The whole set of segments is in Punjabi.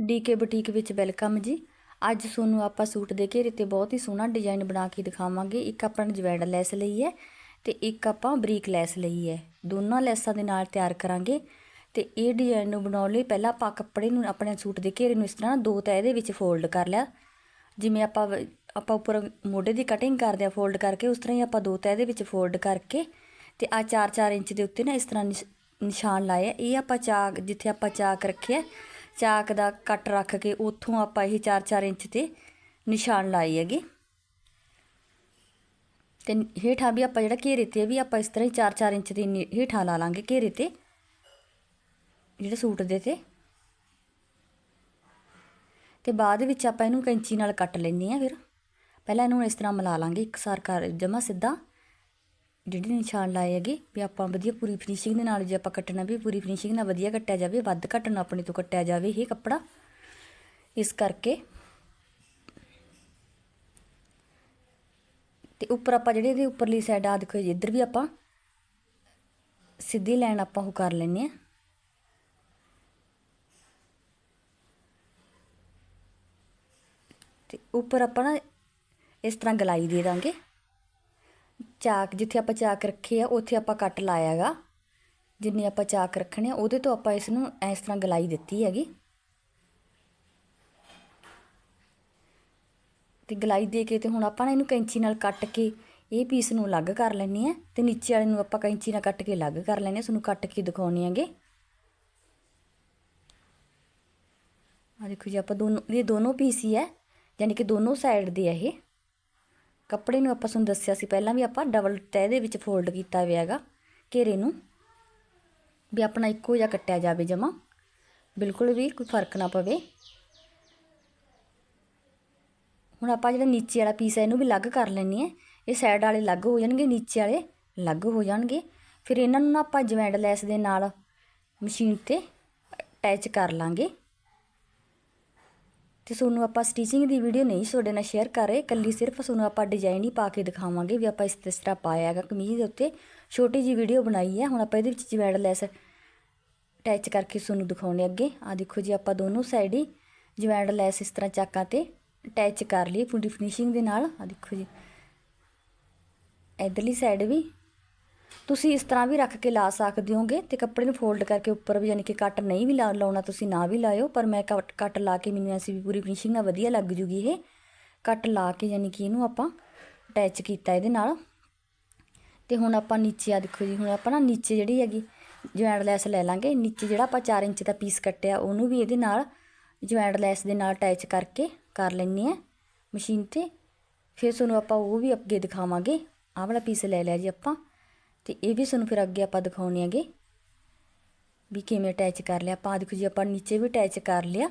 ਡੀਕੇ ਬੁਟੀਕ ਵਿੱਚ ਵੈਲਕਮ ਜੀ। ਅੱਜ ਤੁਹਾਨੂੰ ਆਪਾਂ ਸੂਟ ਦੇ ਘੇਰੇ ਤੇ ਬਹੁਤ ਹੀ ਸੋਹਣਾ ਡਿਜ਼ਾਈਨ ਬਣਾ ਕੇ ਦਿਖਾਵਾਂਗੇ। ਇੱਕ ਆਪਾਂ ਨੇ ਜਵੈਡ ਲੈਸ ਲਈ ਹੈ ਤੇ ਇੱਕ ਆਪਾਂ ਬਰੀਕ ਲੈਸ ਲਈ ਹੈ। ਦੋਨਾਂ ਲੈਸਾਂ ਦੇ ਨਾਲ ਤਿਆਰ ਕਰਾਂਗੇ ਤੇ ਇਹ ਡਿਜ਼ਾਈਨ ਨੂੰ ਬਣਾਉਣ ਲਈ ਪਹਿਲਾਂ ਆਪਾਂ ਕੱਪੜੇ ਨੂੰ ਆਪਣੇ ਸੂਟ ਦੇ ਘੇਰੇ ਨੂੰ ਇਸ ਤਰ੍ਹਾਂ ਦੋ ਤਹਿ ਦੇ ਵਿੱਚ ਫੋਲਡ ਕਰ ਲਿਆ। ਜਿਵੇਂ ਆਪਾਂ ਆਪਾਂ ਉੱਪਰ ਮੋਢੇ ਦੀ ਕਟਿੰਗ ਕਰਦੇ ਆ ਫੋਲਡ ਕਰਕੇ ਉਸ ਤਰ੍ਹਾਂ ਹੀ ਆਪਾਂ ਦੋ ਤਹਿ ਦੇ ਵਿੱਚ ਫੋਲਡ ਕਰਕੇ ਤੇ ਆ 4-4 ਇੰਚ ਦੇ ਉੱਤੇ ਨਾ ਇਸ ਤਰ੍ਹਾਂ ਨਿਸ਼- ਨਿਸ਼ਾਨ ਲਾਏ ਆ ਇਹ ਆਪਾਂ ਚਾਕ, ਜਿੱਥੇ ਆਪਾਂ ਚਾਕ ਰੱਖਿਆ ਚਾਕ ਦਾ ਕੱਟ ਰੱਖ ਕੇ ਉੱਥੋਂ ਆਪਾਂ ਇਹ 4-4 ਇੰਚ ਤੇ ਨਿਸ਼ਾਨ ਲਾਏ ਹੈਗੇ। ਤੇ ਹੇਠਾਂ ਵੀ ਆਪਾਂ ਜਿਹੜਾ ਘੇਰੇ ਤੇ ਵੀ ਆਪਾਂ ਇਸ ਤਰ੍ਹਾਂ ਹੀ 4-4 ਇੰਚ ਦੇ ਨੀ- ਹੇਠਾਂ ਲਾ ਲਾਂਗੇ ਘੇਰੇ ਤੇ, ਜਿਹੜੇ ਸੂਟ ਦੇ ਤੇ। ਤੇ ਬਾਅਦ ਵਿੱਚ ਆਪਾਂ ਇਹਨੂੰ ਕੈਂਚੀ ਨਾਲ ਕੱਟ ਲੈਣੀ ਆ ਫਿਰ। ਪਹਿਲਾਂ ਇਹਨੂੰ ਇਸ ਤਰ੍ਹਾਂ ਮਿਲਾ ਲਾਂਗੇ ਇੱਕਸਾਰ ਕਰ ਜਮਾ ਸਿੱਧਾ। ਜਿਹੜੇ ਨਿਸ਼ਾਨ ਲਾਏ ਹੈਗੇ ਵੀ ਆਪਾਂ ਵਧੀਆ ਪੂਰੀ ਫਿਨਿਸ਼ਿੰਗ ਦੇ ਨਾਲ ਜੇ ਆਪਾਂ ਕੱਟਣਾ ਵੀ ਪੂਰੀ ਫਿਨਿਸ਼ਿੰਗ ਨਾਲ ਵਧੀਆ ਕੱਟਿਆ ਜਾਵੇ, ਵੱਧ ਘੱਟ ਨਾ ਆਪਣੇ ਤੋਂ ਕੱਟਿਆ ਜਾਵੇ ਇਹ ਕੱਪੜਾ। ਇਸ ਕਰਕੇ ਤੇ ਉੱਪਰ ਆਪਾਂ ਜਿਹੜੇ ਇਹਦੇ ਉੱਪਰਲੀ ਸਾਈਡ ਆ ਦੇਖੋ ਜੀ, ਇੱਧਰ ਵੀ ਆਪਾਂ ਸਿੱਧੀ ਲਾਈਨ ਆਪਾਂ ਉਹ ਕਰ ਲੈਣੀ ਆ ਤੇ ਉੱਪਰ ਆਪਾਂ ਨਾ ਇਸ ਤਰ੍ਹਾਂ ਗਲਾਈ ਦੇ ਦਾਂਗੇ। ਚਾਕ ਜਿੱਥੇ ਆਪਾਂ ਚਾਕ ਰੱਖੇ ਆ, ਉੱਥੇ ਆਪਾਂ ਕੱਟ ਲਾਇਆਗਾ। ਜਿੰਨੇ ਆਪਾਂ ਚਾਕ ਰੱਖਣੇ ਆ, ਉਹਦੇ ਤੋਂ ਆਪਾਂ ਇਸ ਨੂੰ ਇਸ ਤਰ੍ਹਾਂ ਗਲਾਈ ਦਿੱਤੀ ਹੈਗੀ। ਤੇ ਗਲਾਈ ਦੇ ਕੇ ਤੇ ਹੁਣ ਆਪਾਂ ਨਾ ਇਹਨੂੰ ਕੈਂਚੀ ਨਾਲ ਕੱਟ ਕੇ ਇਹ ਪੀਸ ਨੂੰ ਅਲੱਗ ਕਰ ਲੈਣੀ ਆ ਤੇ ਨੀਚੇ ਵਾਲੇ ਨੂੰ ਆਪਾਂ ਕੈਂਚੀ ਨਾਲ ਕੱਟ ਕੇ ਅਲੱਗ ਕਰ ਲੈਣੇ ਆ, ਤੁਹਾਨੂੰ ਕੱਟ ਕੇ ਦਿਖਾਉਣੇ ਆਗੇ ਆ ਦੇਖੋ ਜੀ, ਆਪਾਂ ਦੋਨੋਂ, ਇਹ ਦੋਨੋਂ ਪੀਸ ਹੀ ਹੈ ਯਾਨੀ ਕਿ ਦੋਨੋਂ ਸਾਈਡ ਦੇ ਆ ਇਹ। ਕੱਪੜੇ ਨੂੰ ਆਪਾਂ ਤੁਹਾਨੂੰ ਦੱਸਿਆ ਸੀ, ਪਹਿਲਾਂ ਵੀ ਆਪਾਂ ਡਬਲ ਤਹਿ ਦੇ ਵਿੱਚ ਫੋਲਡ ਕੀਤਾ ਹੋਇਆ ਹੈਗਾ, ਘੇਰੇ ਨੂੰ, ਵੀ ਆਪਣਾ ਇੱਕੋ ਜਿਹਾ ਕੱਟਿਆ ਜਾਵੇ ਜਮਾ। ਬਿਲਕੁਲ ਵੀ ਕੋਈ ਫ਼ਰਕ ਨਾ ਪਵੇ। ਹੁਣ ਆਪਾਂ ਜਿਹੜਾ ਨੀਚੇ ਵਾਲਾ ਪੀਸ ਹੈ, ਇਹਨੂੰ ਵੀ ਅਲੱਗ ਕਰ ਲੈਣੀ ਹੈ। ਇਹ ਸਾਈਡ ਵਾਲੇ ਅਲੱਗ ਹੋ ਜਾਣਗੇ, ਨੀਚੇ ਵਾਲੇ ਅਲੱਗ ਹੋ ਜਾਣਗੇ। ਫਿਰ ਇਹਨਾਂ ਨੂੰ ਨਾ ਆਪਾਂ ਜਵੈਂਡ ਲੈਸ ਦੇ ਨਾਲ ਮਸ਼ੀਨ ਤੇ ਅਟੈਚ ਕਰ ਲਾਂਗੇ। ਤੇ ਤੁਹਾਨੂੰ ਆਪਾਂ ਸਟਿਚਿੰਗ ਦੀ ਵੀਡੀਓ ਨਹੀਂ ਤੁਹਾਡੇ ਨਾਲ ਸ਼ੇਅਰ ਕਰ ਰਹੇ ਕੱਲੀ ਸਿਰਫ ਤੁਹਾਨੂੰ ਆਪਾਂ ਡਿਜ਼ਾਈਨ ਹੀ ਪਾ ਕੇ ਦਿਖਾਵਾਂਗੇ ਵੀ ਆਪਾਂ ਇਸ ਤਰ੍ਹਾਂ ਪਾਇਆ ਹੈਗਾ, ਕਮੀਜ਼ ਦੇ ਉੱਤੇ ਛੋਟੀ ਜੀ ਵੀਡੀਓ ਬਣਾਈ ਹੈ, ਹੁਣ ਆਪਾਂ ਇਹਦੇ ਵਿੱਚ ਜਵੈਂਡ ਲੈਸ ਅਟੈਚ ਕਰਕੇ ਤੁਹਾਨੂੰ ਦਿਖਾਉਣੇ ਅੱਗੇ। ਆ ਦੇਖੋ ਜੀ ਆਪਾਂ ਦੋਨੋਂ ਸਾਈਡ ਹੀ ਜਵੈਂਡ ਲੈਸ ਇਸ ਤਰ੍ਹਾਂ ਚਾਕਾਂ ਤੇ ਅਟੈਚ ਕਰ ਲਈ ਪੂਰੀ ਫਿਨਿਸ਼ਿੰਗ ਦੇ ਨਾਲ। ਆ ਦੇਖੋ ਜੀ। ਇਧਰਲੀ ਸਾਈਡ ਵੀ ਤੁਸੀਂ ਇਸ ਤਰ੍ਹਾਂ ਵੀ ਰੱਖ ਕੇ ਲਾ ਸਕਦੇ ਹੋਗੇ ਤੇ ਕੱਪੜੇ ਨੂੰ ਫੋਲਡ ਕਰਕੇ ਉੱਪਰ ਵੀ ਯਾਨੀ ਕਿ ਕੱਟ ਨਹੀਂ ਵੀ ਲਾ- ਲਾਉਣਾ, ਤੁਸੀਂ ਨਾ ਵੀ ਲਾਇਓ, ਪਰ ਮੈਂ ਕੱਟ ਕੱਟ ਲਾ ਕੇ ਮੈਨੂੰ ਐਸੀ ਵੀ ਪੂਰੀ ਫਿਨਿਸ਼ਿੰਗ ਨਾਲ ਵਧੀਆ ਲੱਗ ਜੂਗੀ ਇਹ। ਕੱਟ ਲਾ ਕੇ ਯਾਨੀ ਕਿ ਇਹਨੂੰ ਆਪਾਂ ਅਟੈਚ ਕੀਤਾ ਇਹਦੇ ਨਾਲ। ਤੇ ਹੁਣ ਆਪਾਂ ਨੀਚੇ ਆ ਦੇਖੋ ਜੀ, ਹੁਣ ਆਪਾਂ ਨਾ ਨੀਚੇ ਜਿਹੜੀ ਹੈਗੀ ਜੁਆਇੰਟ ਲੈਸ ਲੈ ਲਾਂਗੇ। ਨੀਚੇ ਜਿਹੜਾ ਆਪਾਂ 4 ਇੰਚ ਦਾ ਪੀਸ ਕੱਟਿਆ, ਉਹਨੂੰ ਵੀ ਇਹਦੇ ਨਾਲ ਜੁਆਇੰਟ ਲੈਸ ਦੇ ਨਾਲ ਅਟੈਚ ਕਰਕੇ ਕਰ ਲੈਣੀ ਹੈ ਮਸ਼ੀਨ ਤੇ। ਫਿਰ ਤੁਹਾਨੂੰ ਆਪਾਂ ਉਹ ਵੀ ਅੱਗੇ ਦਿਖਾਵਾਂਗੇ। ਆਹ ਵਾਲਾ ਪੀਸ ਲੈ ਲਿਆ ਜੀ ਆਪਾਂ। ਤੇ ਇਹ ਵੀ ਸਾਨੂੰ ਫਿਰ ਅੱਗੇ ਆਪਾਂ ਦਿਖਾਉਣੇ ਹੈਗੇ ਵੀ ਕਿਵੇਂ ਅਟੈਚ ਕਰ ਲਿਆ। ਆਪਾਂ ਆਹ ਦੇਖੋ ਜੀ, ਆਪਾਂ ਨੀਚੇ ਵੀ ਅਟੈਚ ਕਰ ਲਿਆ।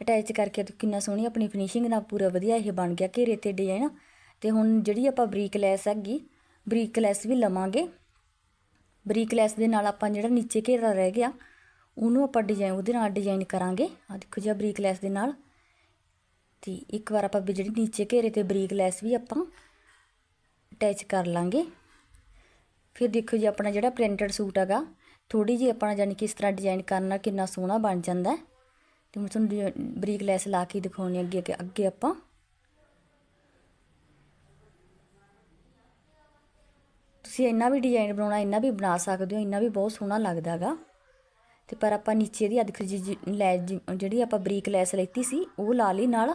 ਅਟੈਚ ਕਰਕੇ ਤੇ ਕਿੰਨਾ ਸੋਹਣੀ ਆਪਣੀ ਫਿਨਿਸ਼ਿੰਗ ਨਾਲ ਪੂਰਾ ਵਧੀਆ ਇਹ ਬਣ ਗਿਆ ਘੇਰੇ ਤੇ ਡਿਜ਼ਾਈਨ ਤੇ ਹੁਣ ਜਿਹੜੀ ਆਪਾਂ ਬਰੀਕ ਲੈਸ ਹੈਗੀ ਬਰੀਕ ਲੈਸ ਵੀ ਲਵਾਂਗੇ। ਬਰੀਕ ਲੈਸ ਦੇ ਨਾਲ ਆਪਾਂ ਜਿਹੜਾ ਨੀਚੇ ਘੇਰਾ ਰਹਿ ਗਿਆ, ਉਹਨੂੰ ਆਪਾਂ ਡਿਜ਼ਾਈਨ ਉਹਦੇ ਨਾਲ ਡਿਜ਼ਾਈਨ ਕਰਾਂਗੇ। ਆ ਦੇਖੋ ਜੀ ਬਰੀਕ ਲੈਸ ਦੇ ਨਾਲ। ਤੇ ਇੱਕ ਵਾਰ ਆਪਾਂ ਵੀ ਜਿਹੜੀ ਨੀਚੇ ਘੇਰੇ ਤੇ ਬਰੀਕ ਲੈਸ ਵੀ ਆਪਾਂ ਅਟੈਚ ਕਰ ਲਾਂਗੇ। ਫਿਰ ਦੇਖੋ ਜੀ, ਆਪਣਾ ਜਿਹੜਾ ਪ੍ਰਿੰਟਡ ਸੂਟ ਹੈਗਾ ਥੋੜੀ ਜਿਹੀ ਆਪਣਾ ਜਾਨੀ ਕਿ ਇਸ ਤਰ੍ਹਾਂ ਡਿਜ਼ਾਈਨ ਕਰਨਾ ਕਿੰਨਾ ਸੋਹਣਾ ਬਣ ਜਾਂਦਾ ਹੈ। ਤੇ ਮੈਂ ਤੁਹਾਨੂੰ ਬਰੀਕ ਲੈਸ ਲਾ ਕੇ ਦਿਖਾਉਣੀ ਅੱਗੇ ਅੱਗੇ ਅੱਗੇ ਆਪਾਂ। ਤੁਸੀਂ ਇੰਨਾ ਵੀ ਡਿਜ਼ਾਈਨ ਬਣਾਉਣਾ, ਇੰਨਾ ਵੀ ਬਣਾ ਸਕਦੇ ਹੋ, ਇੰਨਾ ਵੀ ਬਹੁਤ ਸੋਹਣਾ ਲੱਗਦਾ ਹੈਗਾ। ਤੇ ਪਰ ਆਪਾਂ ਨੀਚੇ ਦੀ ਅਦਖ ਜੀ, ਲੈ ਜੀ- ਜਿਹੜੀ ਆਪਾਂ ਬਰੀਕ ਲੈਸ ਲੈਤੀ ਸੀ, ਉਹ ਲਾ ਲਈ ਨਾਲ।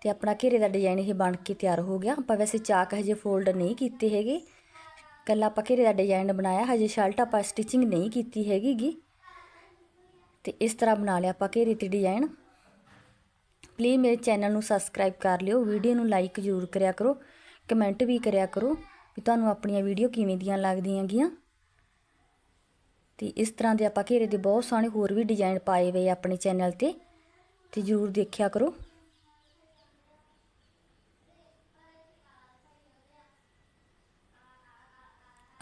ਤੇ ਆਪਣਾ ਘੇਰੇ ਦਾ ਡਿਜ਼ਾਈਨ ਇਹ ਬਣ ਕੇ ਤਿਆਰ ਹੋ ਗਿਆ। ਆਪਾਂ ਵੈਸੇ ਚਾਕ ਹਜੇ ਫੋਲਡ ਨਹੀਂ ਕੀਤੇ ਹੈਗੇ। ਕੱਲਾ ਆਪਾਂ ਘੇਰੇ ਦਾ ਡਿਜ਼ਾਈਨ ਬਣਾਇਆ, ਹਜੇ ਸ਼ਰਟ ਆਪਾਂ ਸਟਿਚਿੰਗ ਨਹੀਂ ਕੀਤੀ ਹੈਗੀ ਗੀ ਤੇ ਇਸ ਤਰ੍ਹਾਂ ਬਣਾ ਲਿਆ ਆਪਾਂ ਘੇਰੇ ਤੇ ਡਿਜ਼ਾਈਨ ਪਲੀਜ਼ ਮੇਰੇ ਚੈਨਲ ਨੂੰ ਸਬਸਕ੍ਰਾਈਬ ਕਰ ਲਿਓ ਵੀਡੀਓ ਨੂੰ ਲਾਈਕ ਜ਼ਰੂਰ ਕਰਿਆ ਕਰੋ ਕਮੈਂਟ ਵੀ ਕਰਿਆ ਕਰੋ ਵੀ ਤੁਹਾਨੂੰ ਆਪਣੀਆਂ ਵੀਡੀਓ ਕਿਵੇਂ ਦੀਆਂ ਲੱਗਦੀਆਂ ਗੀਆਂ। ਤੇ ਇਸ ਤਰ੍ਹਾਂ ਦੇ ਆਪਾਂ ਘੇਰੇ ਦੇ ਬਹੁਤ ਸੋਹਣੇ ਹੋਰ ਵੀ ਡਿਜ਼ਾਈਨ ਪਾਏ ਹੋਏ ਆਪਣੇ ਚੈਨਲ ਤੇ ਤੇ ਜ਼ਰੂਰ ਦੇਖਿਆ ਕਰੋ।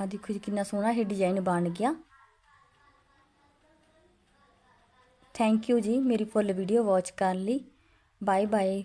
ਆ ਦੇਖੋ ਜੀ, ਕਿੰਨਾ ਸੋਹਣਾ ਇਹ ਡਿਜ਼ਾਈਨ ਬਣ ਗਿਆ। ਥੈਂਕ ਯੂ ਜੀ, ਮੇਰੀ ਫੁੱਲ ਵੀਡੀਓ ਵਾਚ ਕਰਨ ਲਈ। Bye bye